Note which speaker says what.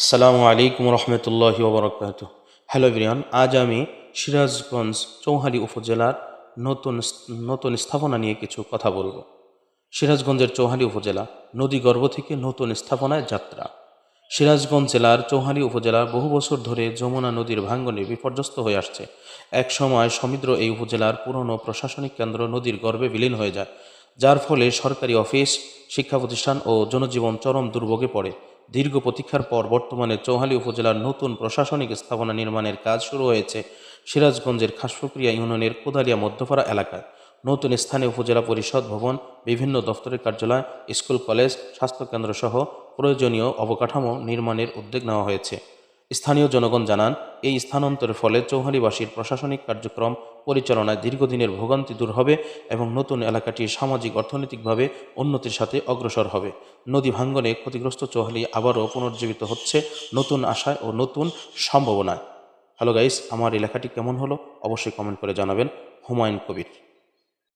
Speaker 1: আসসালামু আলাইকুম রহমতুল্লাহি ওবরকাত হ্যালো এভরিওয়ান, আজ আমি সিরাজগঞ্জ চৌহালি উপজেলার নতুন নতুন স্থাপনা নিয়ে কিছু কথা বলব। সিরাজগঞ্জের চৌহালি উপজেলা নদীগর্ভ থেকে নতুন স্থাপনায় যাত্রা। সিরাজগঞ্জ জেলার চৌহালি উপজেলা বহু বছর ধরে যমুনা নদীর ভাঙ্গনে বিপর্যস্ত হয়ে আসছে। এক সময় সমুদ্র এই উপজেলার পুরনো প্রশাসনিক কেন্দ্র নদীর গর্ভে বিলীন হয়ে যায়, যার ফলে সরকারি অফিস, শিক্ষা প্রতিষ্ঠান ও জনজীবন চরম দুর্ভোগে পড়ে। দীর্ঘ প্রতীক্ষার পর বর্তমানে চৌহালি উপজেলার নতুন প্রশাসনিক স্থাপনা নির্মাণের কাজ শুরু হয়েছে সিরাজগঞ্জের খাসপুকুরিয়া ইউনিয়নের কোদালিয়া মধ্যপাড়া এলাকায়। নতুন স্থানে উপজেলা পরিষদ ভবন, বিভিন্ন দপ্তরের কার্যালয়, স্কুল, কলেজ, স্বাস্থ্যকেন্দ্র সহ প্রয়োজনীয় অবকাঠামো নির্মাণের উদ্যোগ নেওয়া হয়েছে। স্থানীয় জনগণ জানান, এই স্থানান্তরের ফলে চৌহালিবাসীর প্রশাসনিক কার্যক্রম পরিচালনায় দীর্ঘদিনের ভোগান্তি দূর হবে এবং নতুন এলাকাটি সামাজিক, অর্থনৈতিকভাবে উন্নতির সাথে অগ্রসর হবে। নদী ভাঙ্গনে ক্ষতিগ্রস্ত চোহালি আবারও পুনর্জীবিত হচ্ছে নতুন আশায় ও নতুন সম্ভাবনায়। হ্যালো গাইস আমার এলাকাটি কেমন হলো? অবশ্যই কমেন্ট করে জানাবেন। হুমায়ুন কবির।